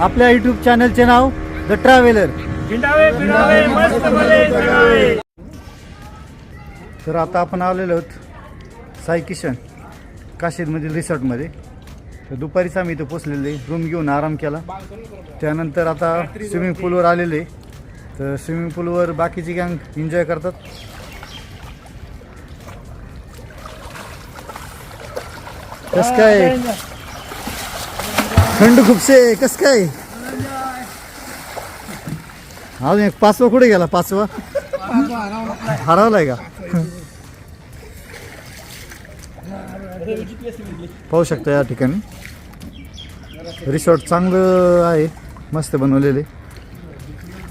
आपल्या यूट्यूब चॅनलचे नाव द ट्रॅव्हलर तर आता आपण आलेलो आहोत साई किशन काशीदमधील रिसॉर्टमध्ये तर दुपारीच आम्ही इथं पोचलेले रूम घेऊन आराम केला. त्यानंतर आता स्विमिंग पूलवर आलेले तर स्विमिंग पूलवर बाकीची गँग एन्जॉय करतात. कस काय? थंड खूपसे कस काय? अजून एक पाचवा कुठे गेला? पाचवा? हरवलाय का? पाहू शकता या ठिकाणी. रिसॉर्ट चांगलं आहे. मस्त बनवलेले.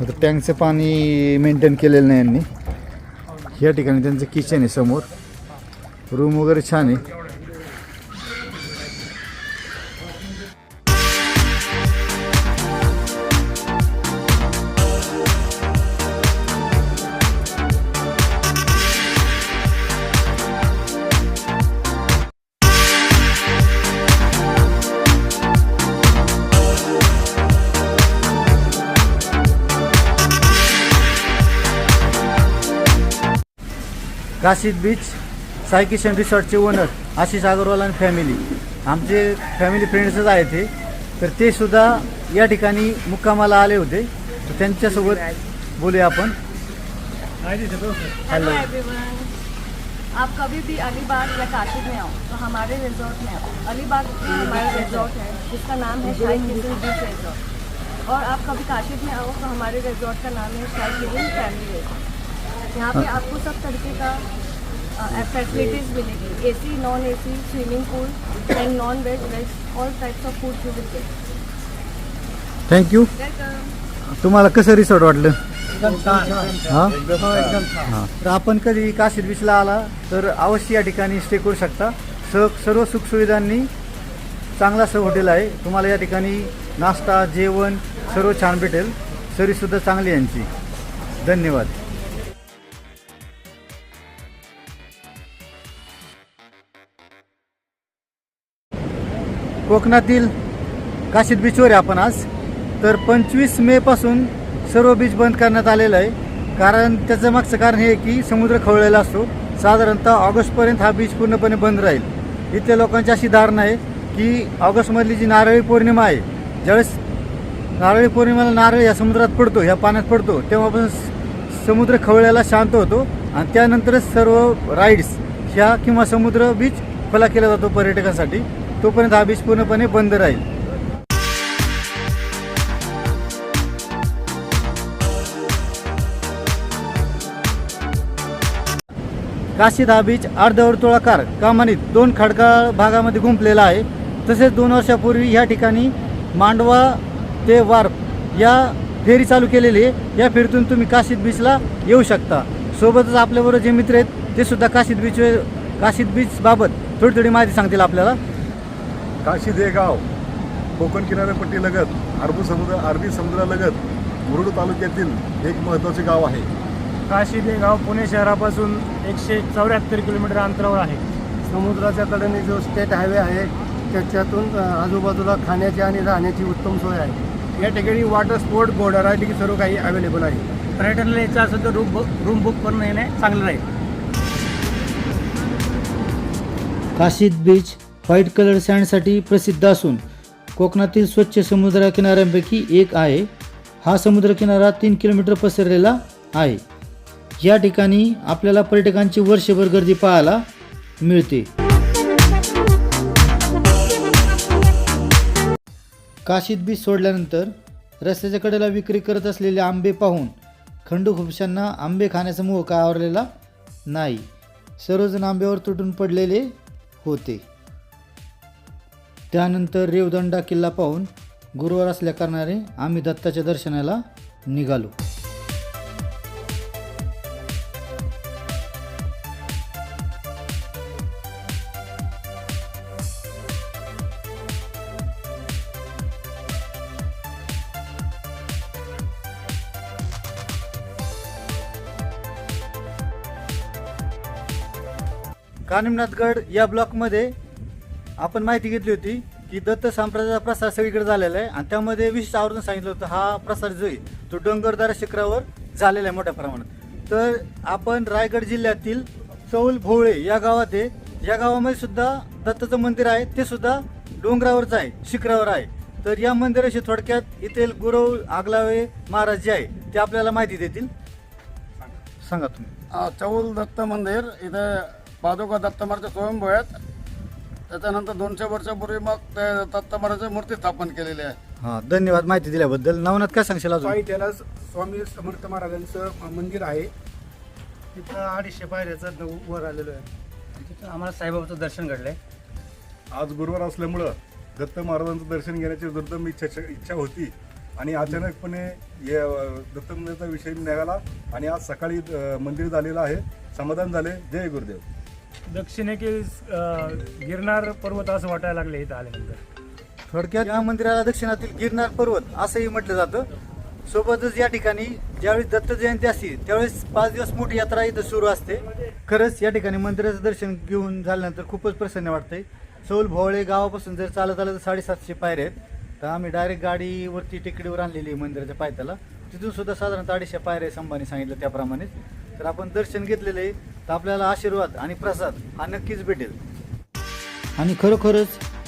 आता टँकचं पाणी मेंटेन केलेलं नाही यांनी. या ठिकाणी त्यांचं किचन आहे समोर. रूम वगैरे छान आहे. काशीद बीच, साई किशन रिसॉर्टचे ओनर आशिष अग्रवाल आणि फॅमिली आमचे फॅमिली फ्रेंड्सच आहेत ते तर ते सुद्धा या ठिकाणी मुक्कामाला आले होते. तर त्यांच्यासोबत बोलूया आपण. हेलो आप कभी भी अलीबाग या काशिद में आओ तो हमारे रिजॉर्ट में आओ. अलीबाग में हमारा रिजॉर्ट है, जिसका नाम है शाही किचन बीच रिजॉर्ट और आप कभी काशिद में आओ तो हमारे रिजॉर्ट का नाम है शाही किचन फैमिली रिजॉर्ट यहाँ पे आपको सब तरीके का फैसिलिटीज़ मिलेगी। AC non AC swimming pool and non veg veg all types of food you will get thank you welcome तुम्हाला कसं रिसॉर्ट वाटलं? हां? हां? तर आपण कधी काशीद बीचला आला तर अवश्य या ठिकाणी स्टे करू शकता. स सर्व सुखसुविधांनी चांगलं असं हॉटेल आहे. तुम्हाला या ठिकाणी नाश्ता जेवण सर्व छान भेटेल. सर्विससुद्धा चांगली यांची. धन्यवाद. कोकणातील काशीद बीचवर आहे आपण आज. तर पंचवीस मेपासून सर्व बीच बंद करण्यात आलेलं आहे. कारण त्याचं मागचं कारण हे आहे की समुद्र खवळलेला असतो. साधारणतः ऑगस्टपर्यंत हा बीच पूर्णपणे बंद राहील. इथल्या लोकांची अशी धारणा आहे की ऑगस्टमधली जी नारळी पौर्णिमा आहे ज्यावेळेस नारळी पौर्णिमेला नारळ या समुद्रात पडतो ह्या पाण्यात पडतो तेव्हापासून समुद्र खवळ्याला शांत होतो. आणि त्यानंतरच सर्व राईड्स ह्या किंवा समुद्र बीच खुला केला जातो पर्यटकांसाठी. तोपर्यंत हा बीच पूर्णपणे बंद राहील. काशीद हा बीच अर्धवर्तुळाकार कामानीत दोन खडकाळ भागामध्ये गुंपलेला आहे. तसेच दोन वर्षापूर्वी या ठिकाणी मांडवा ते वार्प या फेरी चालू केलेली आहे. या फेरीतून तुम्ही काशीद बीचला येऊ शकता. सोबतच आपल्याबरोबर जे मित्र आहेत ते सुद्धा काशीद बीच काशीद बीचबाबत थोडी थोडी माहिती सांगतील आपल्याला. काशीद हे गाव कोकण किनारपट्टी लगत अरबी समुद्र अरबी समुद्रालगत मुरुड तालुक्यातील एक महत्त्वाचे गाव आहे. काशी हे गाव पुणे शहरापासून एकशे चौऱ्याहत्तर किलोमीटर अंतरावर आहे. समुद्राच्या कडेने जो स्टेट हायवे आहे त्याच्यातून आजूबाजूला खाण्याची आणि राहण्याची उत्तम सोय आहे. या ठिकाणी वॉटर स्पोर्ट बोर्ड रायटिंग सर्व काही अवेलेबल आहे. पर्यटनाला यायचं असेल तर रूम रूम बुक करून येणे चांगलं राहील. काशीद बीच व्हाईट कलर सँडसाठी प्रसिद्ध असून कोकणातील स्वच्छ समुद्र किनाऱ्यांपैकी एक आहे. हा समुद्रकिनारा तीन किलोमीटर पसरलेला आहे. या ठिकाणी आपल्याला पर्यटकांची वर्षभर गर्दी पाहायला मिळते. काशीत बीच सोडल्यानंतर रस्त्याच्या कडेला विक्री करत असलेले आंबे पाहून खंडू खुपशांना आंबे खाण्याचा मोह का आवरलेला नाही? सर्वजण आंब्यावर तुटून पडलेले होते. त्यानंतर रेवदंडा किल्ला पाहून गुरुवार असल्या कारणाने आम्ही दत्ताच्या दर्शनाला निघालो. कानिमनाथगड या ब्लॉकमध्ये आपण माहिती घेतली होती की दत्त संप्रदायाचा प्रसार सगळीकडे झालेला आहे आणि त्यामध्ये विशेष आवर्जून सांगितलं होतं हा प्रसार जो आहे तो डोंगरदारा शिखरावर झालेला आहे मोठ्या प्रमाणात. तर आपण रायगड जिल्ह्यातील चौल भोवळे या गावात आहे. या गावामध्ये सुद्धा दत्ताचं मंदिर आहे ते सुद्धा डोंगरावरच आहे शिखरावर आहे. तर या मंदिराशी थोडक्यात येथील गुरव आगलावे महाराज जे आहे ते आपल्याला माहिती देतील. सांगा. तुम्ही. चौल दत्त मंदिर इथं पादुका दत्त महाराज स्वयंभू आहेत त्याच्यानंतर दोनशे वर्षापूर्वी मग ते दत्त महाराजाची मूर्ती स्थापन केलेली आहे. हां धन्यवाद माहिती दिल्याबद्दल. नवनाथ काय सांगशील अजून? स्वामी समर्थ महाराजांचं मंदिर आहे. तिथं अडीचशे पायऱ्याचं न- वर आलेलो आहे. तिथं आम्हाला साईबाबाचं दर्शन घडलंय. आज गुरुवार असल्यामुळं दत्त महाराजांचं दर्शन घेण्याची दुर्दम इच्छा इच्छा होती. आणि अचानकपणे या अं, दत्त मंदिराचा विषय निघाला. आणि आज सकाळी अं, मंदिर झालेलं आहे. समाधान झाले जय गुरुदेव. दक्षिणेकडील गिरनार पर्वत असं वाटायला लागले इथं आल्यानंतर. थोडक्यात या मंदिराला दक्षिणातील गिरनार पर्वत असंही म्हटलं जातं. सोबतच या ठिकाणी ज्यावेळी दत्त जयंती असते त्यावेळेस पाच दिवस मोठी यात्रा इथं सुरू असते. खरंच या ठिकाणी मंदिराचं दर्शन घेऊन झाल्यानंतर खूपच प्रसन्न वाटतंय. सौल भोवळे गावापासून जर चालत आलं तर साडेसातशे पायऱ्या आहेत. तर आम्ही डायरेक्ट गाडीवरती टेकडीवर आणलेली आहे मंदिराच्या पायथ्याला. तिथून सुद्धा साधारणतः अडीचशे पायऱ्या आहे संभाने सांगितलं त्याप्रमाणे तर आपण दर्शन घेतलेलं आहे. तर आपल्याला आशीर्वाद आणि प्रसाद हा नक्कीच भेटेल. आणि खरोखरच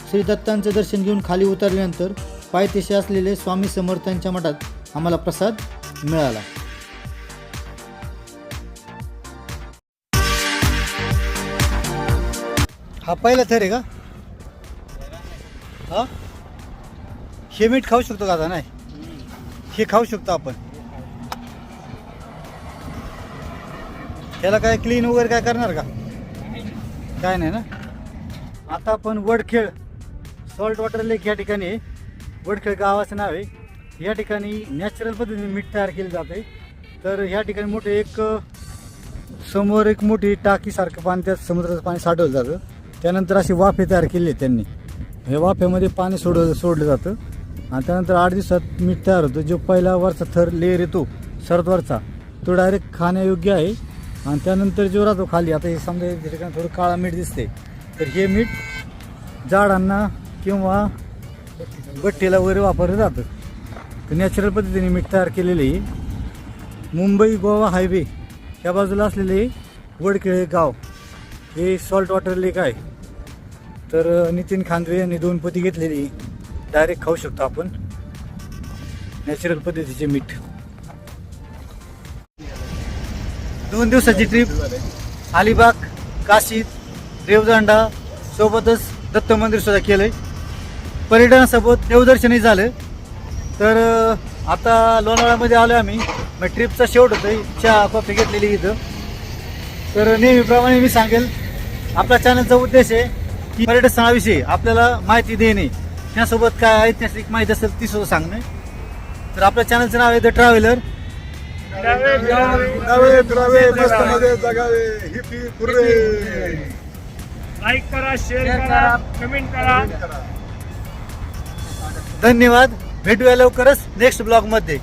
श्री दत्तांचं दर्शन घेऊन खाली उतरल्यानंतर पायथ्याशी असलेले स्वामी समर्थांच्या मठात आम्हाला प्रसाद मिळाला. हा पहिला थर आहे का? हा? हे मीठ खाऊ शकतो का आता? नाही. हे खाऊ शकतो आपण. त्याला काय क्लीन वगैरे काय करणार का? काय नाही ना? आता आपण वडखेळ सॉल्ट वॉटर लेक या ठिकाणी वडखेळ गावाचं नाव आहे. या ठिकाणी नॅचरल पद्धतीने मीठ तयार केलं जाते तर ह्या ठिकाणी मोठे एक समोर एक मोठी टाकीसारखं पाणी त्यात समुद्राचं पाणी साठवलं जातं. त्यानंतर अशी वाफे तयार केली त्यांनी. हे वाफेमध्ये पाणी सोड सोडलं जातं. आणि त्यानंतर आठ दिवसात मीठ तयार होतं. जो पहिला वरचा थर लेअर येतो सर्दवरचा तो डायरेक्ट खाण्यायोग्य आहे. आणि त्यानंतर जो राहतो खाली आता हे समजा या ठिकाणी थोडं काळा मीठ दिसते तर हे मीठ झाडांना किंवा बट्टीला वगैरे वापरलं जातं. तर नॅचरल पद्धतीने मीठ तयार केलेले मुंबई गोवा हायवे या बाजूला असलेले वडकिळे गाव. हे सॉल्ट वॉटर लेक आहे. तर नितीन खांदवे यांनी दोन पोती घेतलेली. डायरेक्ट खाऊ शकतो आपण. नॅचरल पद्धतीचे मीठ. दोन दिवसाची ट्रिप अलिबाग काशीद देवदांडा सोबतच दत्त मंदिर सुद्धा केलंय. पर्यटनासोबत देवदर्शनही झालं तर आता लोणावळ्यामध्ये आलो आम्ही. मग ट्रिपचा शेवट होतो चहा कॉफी घेतलेली इथं. तर नेहमीप्रमाणे मी सांगेल आपल्या चॅनलचा उद्देश आहे की पर्यटन स्थळाविषयी आपल्याला माहिती देणे. त्यासोबत काय ऐतिहासिक माहिती असेल ती सुद्धा सांगणे. तर आपल्या चॅनलचं नाव आहे द ट्रॅव्हलर फिरावे फिरावे मस्त मध्ये जगावे. ही फी कुर्रे लाईक करा शेअर करा कमेंट करा. धन्यवाद. भेटूया लवकरच नेक्स्ट ब्लॉगमध्ये